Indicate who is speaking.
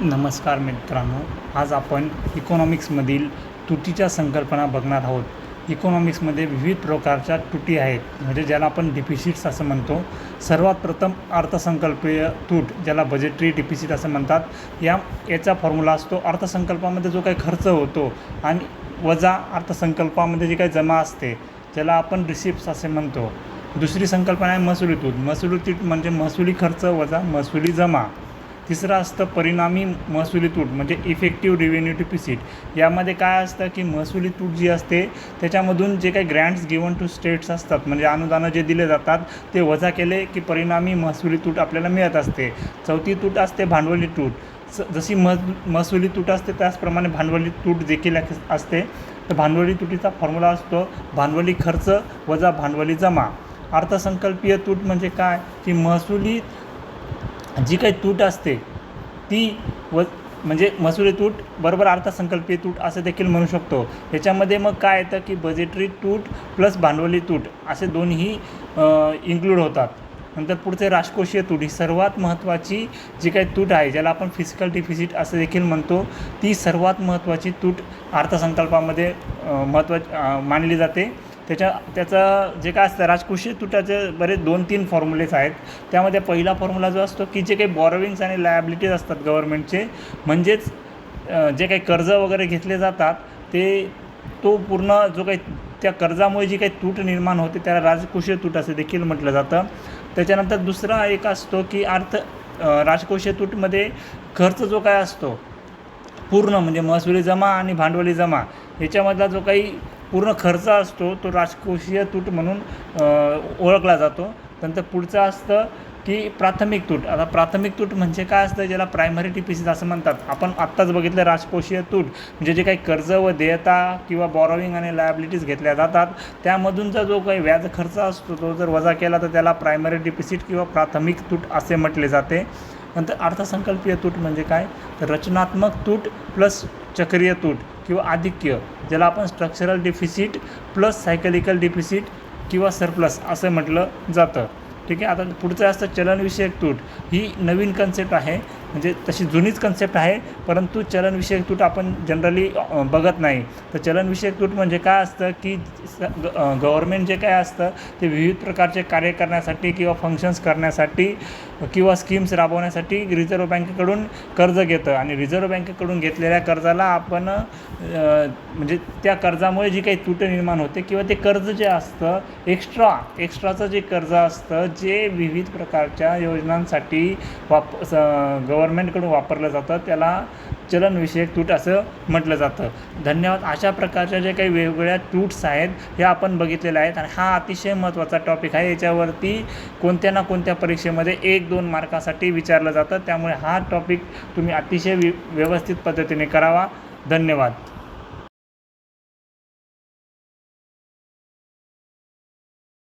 Speaker 1: नमस्कार मित्रांनो आज आपण इकॉनॉमिक्समधील तुटीच्या संकल्पना बघणार आहोत. इकॉनॉमिक्समध्ये विविध प्रकारच्या तुटी आहेत म्हणजे ज्याला आपण डिफिसिट्स असं म्हणतो. सर्वात प्रथम अर्थसंकल्पीय तूट ज्याला बजेटरी डिफिसिट असं म्हणतात. या याचा फॉर्म्युला असतो अर्थसंकल्पामध्ये जो काही खर्च होतो आणि वजा अर्थसंकल्पामध्ये जी काही जमा असते ज्याला आपण रिसिप्ट्स असे म्हणतो. दुसरी संकल्पना आहे महसुली तूट. महसुली तूट म्हणजे महसुली खर्च वजा महसुली जमा. तिसरं असतं परिणामी महसुली तूट म्हणजे इफेक्टिव्ह रिव्हेन्यू डिफिसिट यामध्ये काय असतं की महसुली तूट जी असते त्याच्यामधून जे काही ग्रँट्स गिवन टू स्टेट्स असतात म्हणजे अनुदानं जे दिले जातात ते वजा केले की परिणामी महसुली तूट आपल्याला मिळत असते. चौथी तूट असते भांडवली तूट. स जशी मह महसुली तूट असते त्याचप्रमाणे भांडवली तूट देखील असते. तर भांडवली तुटीचा फॉर्म्युला असतो भांडवली खर्च वजा भांडवली जमा. अर्थसंकल्पीय तूट म्हणजे काय? की महसुली जी काही तूट असते ती व म्हणजे महसुली तूट बरोबर अर्थसंकल्पीय तूट असं देखील म्हणू शकतो. याच्यामध्ये मग काय येतं की बजेटरी तूट प्लस भांडवली तूट असे दोन्ही इन्क्लूड होतात. नंतर पुढचे राजकोषीय तूट ही सर्वात महत्त्वाची जी काही तूट आहे ज्याला आपण फिजिकल डिफिसिट असं देखील म्हणतो ती सर्वात महत्त्वाची तूट अर्थसंकल्पामध्ये महत्त्वा मानली जाते. त्याच्या त्याचं जे काय असतं राजकोषीय तुटाचे बरेच दोन तीन फॉर्म्युलेज आहेत. त्यामध्ये पहिला फॉर्म्युला जो असतो की जे काही बॉरोविंग्स आणि लायबिलिटीज असतात गव्हर्नमेंटचे म्हणजेच जे काही कर्ज वगैरे घेतले जातात ते तो पूर्ण जो काही त्या कर्जामुळे जी काही तूट निर्माण होते त्याला राजकोषीय तूट असं देखील म्हटलं जातं. त्याच्यानंतर दुसरा एक असतो की अर्थ राजकोषीय तूटमध्ये खर्च जो काय असतो पूर्ण म्हणजे महसुली जमा आणि भांडवली जमा याच्यामधला जो काही पूर्ण खर्च असतो तो राजकोषीय तूट म्हणून ओळखला जातो. नंतर पुढचं असतं की प्राथमिक तूट. आता प्राथमिक तूट म्हणजे काय असतं? ज्याला प्रायमरी डिफिसिट असं म्हणतात. आपण आत्ताच बघितलं राजकोषीय तूट. म्हणजे जे काही कर्ज व देयता किंवा बॉरोविंग आणि लायबिलिटीज घेतल्या जातात त्यामधूनचा जो काही व्याज खर्च असतो तो जर वजा केला तर त्याला प्रायमरी डिफिसिट किंवा प्राथमिक तूट असे म्हटले जाते. नंतर अर्थसंकल्पीय तूट म्हणजे काय? तर रचनात्मक तूट प्लस चक्रीय तूट. किंवा आधिक्य ज्याला आपण structural deficit plus cyclical deficit किंवा सरप्लस असं म्हटलं जातं. ठीक आहे? आता पुढचं असतं चलनविषयक तूट. ही नवीन कन्सेप्ट आहे. म्हणजे तशी जुनीच कन्सेप्ट आहे परंतु चलनविषयक तूट आपण जनरली बघत नाही. तर चलनविषयक तूट म्हणजे काय असतं की गव्हर्मेंट जे काय असतं ते विविध प्रकारचे कार्य करण्यासाठी किंवा फंक्शन्स करण्यासाठी किंवा स्कीम्स राबवण्यासाठी रिझर्व्ह बँकेकडून कर्ज घेतं. आणि रिझर्व्ह बँकेकडून घेतलेल्या कर्जाला आपण म्हणजे त्या कर्जामुळे जी काही तूट निर्माण होते किंवा ते कर्ज जे असतं एक्स्ट्रा एक्स्ट्राचं जे कर्ज असतं जे विविध प्रकारच्या योजनांसाठी वाप गव्हर्नमेंटकडून गव्हर्मेंटकडून वापरलं जातं त्याला चलनविषयक तूट असं म्हटलं जातं. धन्यवाद. अशा प्रकारच्या जे काही वेगवेगळ्या टूट्स आहेत हे आपण बघितलेल्या आहेत आणि हा अतिशय महत्त्वाचा टॉपिक आहे. याच्यावरती कोणत्या ना कोणत्या परीक्षेमध्ये एक दोन मार्कासाठी विचारलं जातं. त्यामुळे हा टॉपिक तुम्ही अतिशय वि व्यवस्थित पद्धतीने करावा. धन्यवाद.